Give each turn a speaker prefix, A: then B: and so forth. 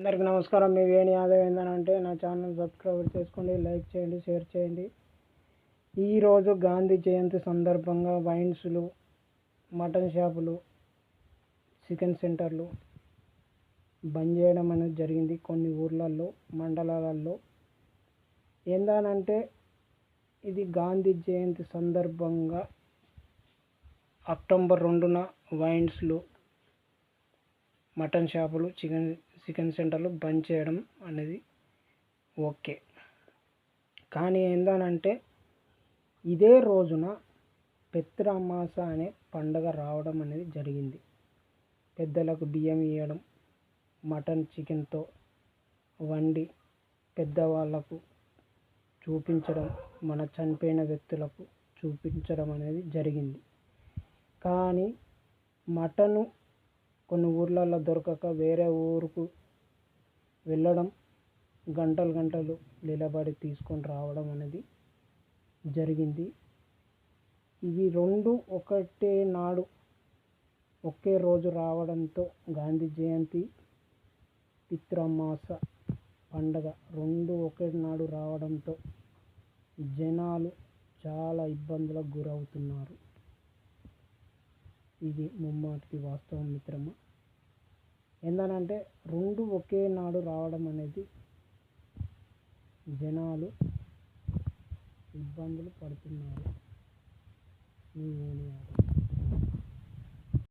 A: అందరికీ నమస్కారం. మీ వేణి యాదవ్ ఏంటంటే నా ఛానల్ సబ్స్క్రైబ్ చేసుకోండి లైక్ చేయండి షేర్ చేయండి. ఈరోజు గాంధీ జయంతి సందర్భంగా వైన్స్లు మటన్ షాపులు చికెన్ సెంటర్లు బంద్ చేయడం అనేది జరిగింది. కొన్ని ఊర్లలో మండలాలలో ఏందనంటే ఇది గాంధీ జయంతి సందర్భంగా అక్టోబర్ రెండున వైన్స్లు మటన్ షాపులు చికెన్ చికెన్ సెంటర్లు బంద్ చేయడం అనేది ఓకే. కానీ ఏందనంటే ఇదే రోజున పెత్రమాస అనే పండగ రావడం అనేది జరిగింది. పెద్దలకు బియ్యం ఇవ్వడం మటన్ చికెన్తో వండి పెద్దవాళ్ళకు చూపించడం మన చనిపోయిన వ్యక్తులకు చూపించడం అనేది జరిగింది. కానీ మటను కొన్ని ఊర్లలో దొరకక వేరే ఊరుకు వెళ్ళడం గంటలు గంటలు నిలబడి తీసుకొని రావడం అనేది జరిగింది. ఇవి రెండు ఒకటే నాడు ఒకే రోజు రావడంతో గాంధీ జయంతి పిత్రమాస పండగ రెండు ఒకే నాడు రావడంతో జనాలు చాలా ఇబ్బందులకు గురవుతున్నారు. ఇది ముమ్మాటికి వాస్తవం మిత్రమా? ఏందనంటే రెండు ఒకే నాడు రావడం అనేది జనాలు ఇబ్బందులు పడుతున్నారు. మీ వేణి